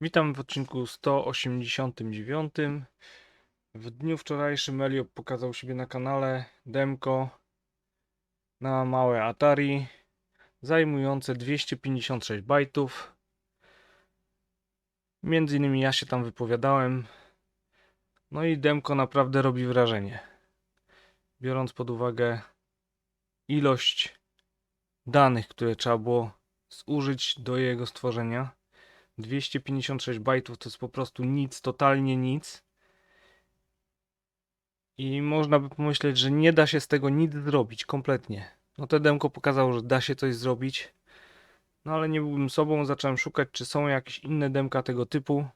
Witam w odcinku 189. W dniu wczorajszym Elio pokazał siebie na kanale demko na małe Atari zajmujące 256 bajtów. Między innymi ja się tam wypowiadałem. No i demko naprawdę robi wrażenie. Biorąc pod uwagę ilość danych, które trzeba było zużyć do jego stworzenia. 256 bajtów to jest po prostu nic, totalnie nic. I można by pomyśleć, że nie da się z tego nic zrobić, kompletnie. No to demko pokazało, że da się coś zrobić. No ale nie byłbym sobą, zacząłem szukać, czy są jakieś inne demka tego typu.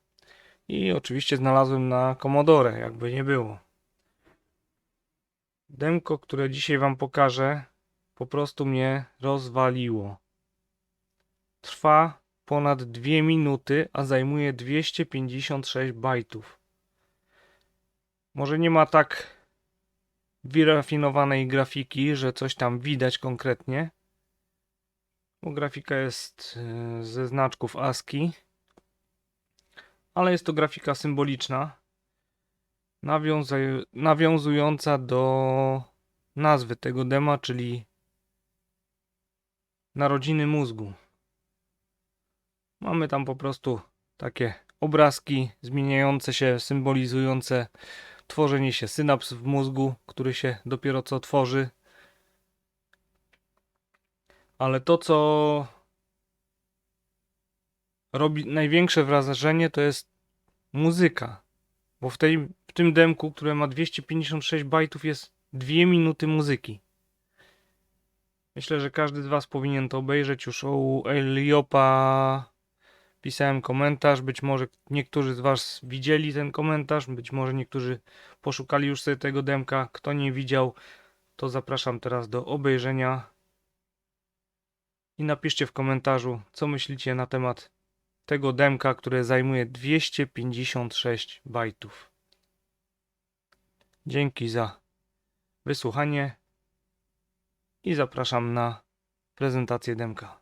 I oczywiście znalazłem na Commodore, jakby nie było. Demko, które dzisiaj wam pokażę, po prostu mnie rozwaliło. Trwa ponad 2 minuty, a zajmuje 256 bajtów. Może nie ma tak wyrafinowanej grafiki, że coś tam widać konkretnie. Bo grafika jest e, ze znaczków ASCII, ale jest to grafika symboliczna, nawiązująca do nazwy tego dema, czyli Narodziny mózgu. Mamy tam po prostu takie obrazki zmieniające się, symbolizujące tworzenie się synaps w mózgu, który się dopiero co tworzy. Ale to, co robi największe wrażenie, to jest muzyka. Bo w, tej, w tym demku, które ma 256 bajtów, jest 2 minuty muzyki. Myślę, że każdy z Was powinien to obejrzeć. Już u Eliopa pisałem komentarz. Być może niektórzy z Was widzieli ten komentarz, być może niektórzy poszukali już sobie tego demka. Kto nie widział, to zapraszam teraz do obejrzenia. I napiszcie w komentarzu, co myślicie na temat tego demka, które zajmuje 256 bajtów. Dzięki za wysłuchanie i zapraszam na prezentację demka.